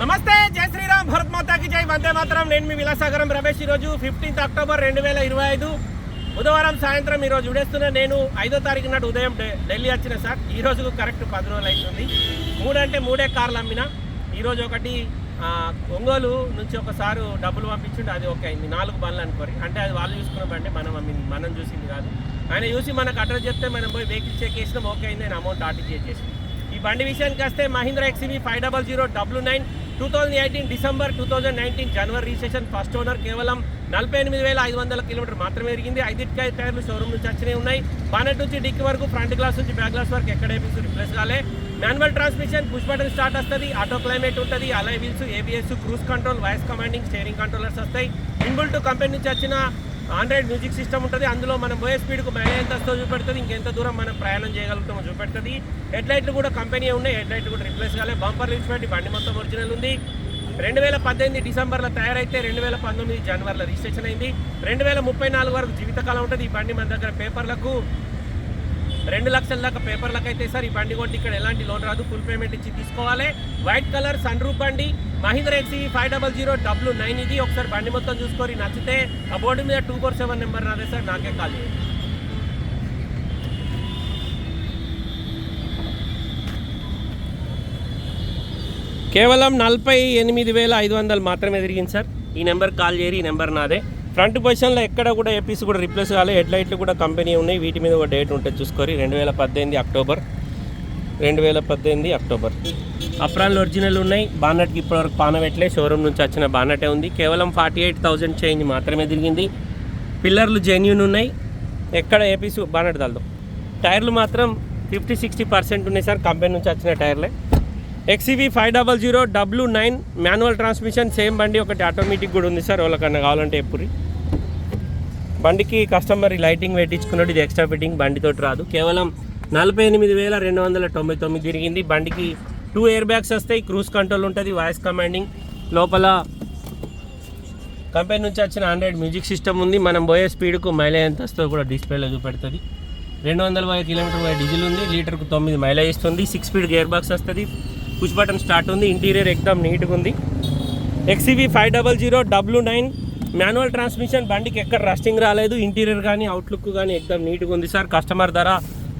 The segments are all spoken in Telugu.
నమస్తే జై శ్రీరామ్ భరత్ మాతాకి జై వందే మాత్రం. నేను మీ విలాసాగరం రమేష్ ఈరోజు ఫిఫ్టీన్త్ అక్టోబర్ రెండు వేల ఇరవై ఐదు బుధవారం సాయంత్రం ఈరోజు విడేస్తున్న నేను ఐదో తారీఖు నాడు ఉదయం ఢిల్లీ వచ్చిన సార్. ఈ రోజుకు కరెక్ట్ పది రోజులు అవుతుంది మూడంటే మూడే కార్లు అమ్మిన. ఈరోజు ఒకటి ఒంగోలు నుంచి ఒకసారి డబ్బులు పంపించుంటే అది ఓకే అయింది. నాలుగు బండ్లు అనుకోరి. అంటే అది వాళ్ళు చూసుకున్న బండి. మనం అమ్మింది మనం చూసింది కాదు. ఆయన చూసి మనకు అడ్రస్ చెప్తే మనం పోయి వెహికల్ చెక్ చేసినాం. ఓకే అయింది. నేను అమౌంట్ ఆర్టీజీ చేసి ఈ బండి విషయానికి వస్తే Mahindra XUV five double zero W nine two thousand eighteen December two thousand nineteen జనవరి రిజిస్ట్రేషన్ ఫస్ట్ ఓనర్ కేవలం నలభై ఎనిమిది వేల ఐదు వందల కిలోమీటర్ మాత్రమే పెరిగింది ఐదింటికాయ టైర్లు షోరూమ్ నుంచి వచ్చినాయి ఉన్నాయి. బానెట్ నుంచి డిక్కి వరకు ఫ్రంట్ గ్లాస్ నుంచి బ్యాక్ గ్లాస్ వరకు ఎక్కడ ఏపీస్ రిప్లేస్ కాలే. Manual transmission push button start వస్తుంది. ఆటో క్లైమేట్ ఉంటుంది. Alloy wheels ABS cruise control voice commanding steering controllers వస్తాయి. ఇన్బుల్ టు కంపెనీ నుంచి వచ్చిన ఆండ్రాయిడ్ మ్యూజిక్ సిస్టమ్ ఉంటుంది. అందులో మనం పోయే స్పీడ్కు మైలేజ్ ఎంత వస్తుందో చూపెడుతుంది. ఇంకెంత దూరం మనం ప్రయాణం చేయగలుగుతామో చూపెడుతుంది. హెడ్ లైట్లు కూడా కంపెనీ ఉన్నాయి. హెడ్ లైట్లు కూడా రిప్లేస్ కాలే. బంపర్ లిఫ్ట్ బండి మొత్తం ఒరిజినల్ ఉంది. రెండు వేల పద్దెనిమిది డిసెంబర్లో తయారైతే రెండు వేల పంతొమ్మిది జనవరిలో రిజిస్ట్రేషన్ అయింది. రెండు వేల ముప్పై నాలుగు వరకు జీవితకాలం ఉంటుంది ఈ బండి మన దగ్గర పేపర్లకు. రెండు లక్షల దాకా పేపర్లకు అయితే సార్ ఈ బండి కొట్టి ఇక్కడ ఎలాంటి లోన్ రాదు. ఫుల్ పేమెంట్ ఇచ్చి తీసుకోవాలి. వైట్ కలర్ సన్ రూప్ బండి Mahindra XUV five double zero W nine ఇది. ఒకసారి బండి మొత్తం చూసుకొని నచ్చితే ఆ బోర్డు మీద టూ ఫోర్ సెవెన్ నెంబర్ నాదే సార్ నాకే కాల్ చేయండి. కేవలం నలభై ఎనిమిది వేల ఐదు వందలు మాత్రమే తిరిగింది సార్. ఈ నెంబర్ కాల్ చేయరు ఈ నెంబర్ నాదే. ఫ్రంట్ పొజిషన్లో ఎక్కడ కూడా ఏపీస్ కూడా రిప్లేస్ కాలే. హెడ్ లైట్లు కూడా కంపెనీ ఉన్నాయి. వీటి మీద ఒక డేట్ ఉంటుంది చూసుకోరి. రెండు వేల పద్దెనిమిది అక్టోబర్. రెండు వేల పద్దెనిమిది అక్టోబర్. అప్రాన్లు ఒరిజినల్ ఉన్నాయి. బానట్కి ఇప్పటివరకు పానవెట్లే షోరూమ్ నుంచి వచ్చిన బానటే ఉంది. కేవలం ఫార్టీ ఎయిట్ థౌజండ్ చేంజ్ మాత్రమే తిరిగింది. పిల్లర్లు జెన్యున్ ఉన్నాయి. ఎక్కడ ఏపీస్ బానట్ తలదు. టైర్లు మాత్రం ఫిఫ్టీ సిక్స్టీ పర్సెంట్ ఉన్నాయి సార్. కంపెనీ నుంచి వచ్చిన టైర్లే. XUV five double zero W nine manual transmission same బండి ఒకటి ఆటోమేటిక్ కూడా ఉంది సార్. వాళ్ళకన్నా కావాలంటే ఎప్పుడు. బండికి కస్టమర్ లైటింగ్ పెట్టించుకున్నాడు. ఇది ఎక్స్ట్రా ఫిట్టింగ్ బండితో రాదు. కేవలం నలభై ఎనిమిది వేల రెండు వందల తొంభై తొమ్మిది తిరిగింది. బండికి టూ ఎయిర్ బ్యాగ్స్ వస్తాయి. క్రూజ్ కంట్రోల్ ఉంటుంది. వాయిస్ కమాండింగ్ లోపల కంపెనీ నుంచి వచ్చిన ఆండ్రాయిడ్ మ్యూజిక్ సిస్టమ్ ఉంది. మనం పోయే స్పీడ్కు మైలేజ్ ఎంత వస్తుందో కూడా డిస్ప్లేలో చూపెడుతుంది. రెండు వందల పోయే కిలోమీటర్ పోయే డీజిల్ ఉంది. లీటర్కు తొమ్మిది మైలేజ్ ఇస్తుంది. సిక్స్ స్పీడ్ గేర్ బాక్స్ వస్తుంది. పుష్ బటన్ స్టార్ట్ ఉంది ఇంటీరియర్ ఎక్దమ్ నీట్గా ఉంది. XUV five double zero W nine manual transmission బండికి ఎక్కడ రస్టింగ్ రాలేదు ఇంటీరియర్ కానీ అవుట్లుక్ కానీ ఎక్దమ్ నీట్గా ఉంది సార్. కస్టమర్ ధర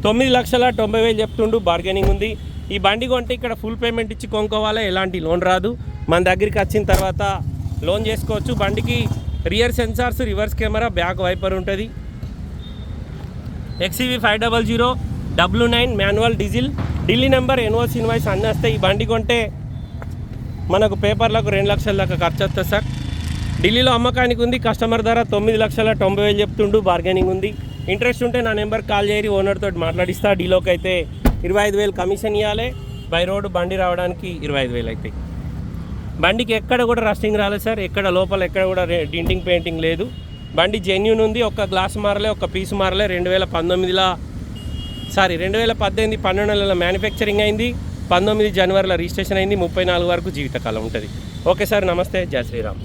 తొమ్మిది లక్షల తొంభై వేలు చెప్తుండు బార్గెనింగ్ ఉంది. ఈ బండి కొంటే ఇక్కడ ఫుల్ పేమెంట్ ఇచ్చి కొనుక్కోవాలి? ఎలాంటి లోన్ రాదు. మన దగ్గరికి వచ్చిన తర్వాత లోన్ చేసుకోవచ్చు. బండికి rear sensors reverse camera back wiper ఉంటుంది. XUV five double zero W nine manual diesel. Delhi number NOC invoice అన్నీ వస్తాయి ఈ బండి కొంటే మనకు పేపర్లకు రెండు లక్షల దాకా ఖర్చు వస్తుంది సార్. ఢిల్లీలో అమ్మకానికి ఉంది కస్టమర్ ధర తొమ్మిది లక్షల తొంభై వేలు చెప్తుండు బార్గెనింగ్ ఉంది. ఇంట్రెస్ట్ ఉంటే నా నెంబర్ కాల్ చేయరి ఓనర్తో మాట్లాడిస్తా. డీలోకి అయితే ఇరవై ఐదు వేలు కమిషన్ ఇవ్వాలి బై రోడ్ బండి రావడానికి ఇరవై ఐదు వేలు అవుతాయి బండికి ఎక్కడ కూడా రస్టింగ్ రాలేదు సార్. ఎక్కడ లోపల ఎక్కడ కూడా డింటింగ్ పెయింటింగ్ లేదు. బండి జెన్యున్ ఉంది ఒక గ్లాస్ మారలే ఒక పీస్ మారలే రెండు వేల పంతొమ్మిదిలో సారీ రెండు వేల పద్దెనిమిది పన్నెండు నెలల మ్యానుఫ్యాక్చరింగ్ అయింది పంతొమ్మిది జనవరిలో రిజిస్ట్రేషన్ అయింది ముప్పై నాలుగు వరకు జీవితకాలం ఉంటుంది. ఓకే సార్ నమస్తే జయ శ్రీరామ్.